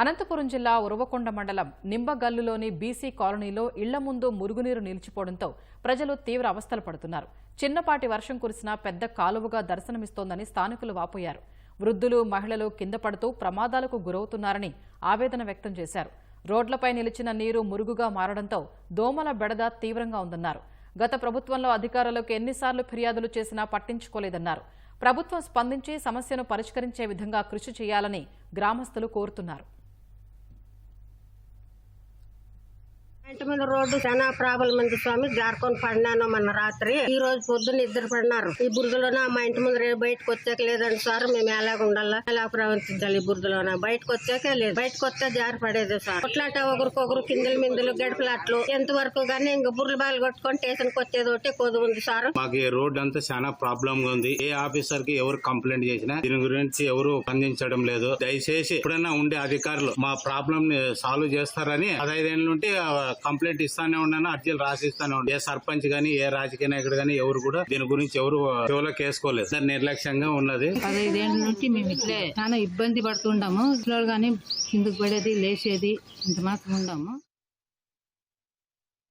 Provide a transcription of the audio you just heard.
అనంతపురం జిల్లా ఉరవకొండ మండలం నింబగల్లులోని బీసీ కాలనీలో ఇళ్ళ ముందు మురుగునీరు నిలిచిపోవడంతో ప్రజలు తీవ్ర అవస్థలు పడుతున్నారు. చిన్నపాటి వర్షం కురిసినా పెద్ద కాలువగా దర్శనమిస్తోందని స్థానికులు వాపోయారు. వృద్ధులు మహిళలు కింద పడుతూ ప్రమాదాలకు గురవుతున్నారని ఆవేదన వ్యక్తం చేశారు. రోడ్లపై నిలిచిన నీరు మురుగుగా మారడంతో దోమల బెడద తీవ్రంగా ఉందన్నారు. గత ప్రభుత్వంలో అధికారులకు ఎన్నిసార్లు ఫిర్యాదులు చేసినా పట్టించుకోలేదన్నారు. ప్రభుత్వం స్పందించి సమస్యను పరిష్కరించే విధంగా కృషి చేయాలని గ్రామస్తులు కోరుతున్నారు. రోడ్డు చాలా ప్రాబ్లం ఉంది స్వామి. జారుకొని పడినాను మొన్న రాత్రి. ఈ రోజు పొద్దున్న ఇద్దరు పడినారు. ఈ బురదలోన? మా ఇంటి ముందు రేపు బయటకు వచ్చాక లేదండి సార్. మేము ఎలాగ ఉండాలా? ఎలా ప్రవర్తించాలి ఈ బురదలోన? బయటకు వచ్చాక లేదు. బయటకు వస్తే జారి పడేది సార్. కొట్లాట ఒకరికొకరు కిందలు మిందులు గడపలాట్లు. ఎంత వరకు గానీ ఇంక బుర్రలు బాలు కొట్టుకొని స్టేషన్కి వచ్చేది ఒకటి కొద్ది ఉంది సార్. మాకు ఈ రోడ్ అంతా చాలా ప్రాబ్లం గా ఉంది. ఏ ఆఫీసర్కి ఎవరు కంప్లైంట్ చేసినా దీని గురించి ఎవరు స్పందించడం లేదు. దయచేసి ఎప్పుడైనా ఉండే అధికారులు మా ప్రాబ్లం ని సాల్వ్ చేస్తారని పదహైదేళ్ళ నుండి కంప్లైంట్ ఇస్తానే ఉన్నాను అర్జీలు రాసిస్తానే ఉన్నాను. ఏ సర్పంచ్ గానీ ఏ రాజకీయ నాయకుడు గానీ ఎవరు కూడా దీని గురించి ఎవరు చెవులోకి వేసుకోలేదు సార్ నిర్లక్ష్యంగా ఉన్నది. పదహైదేళ్ళ నుంచి మేము ఇట్లే చాలా ఇబ్బంది పడుతుండము ఇంట్లో కానీ కిందకు పడేది లేచేది ఇంత మాత్రం ఉండాము.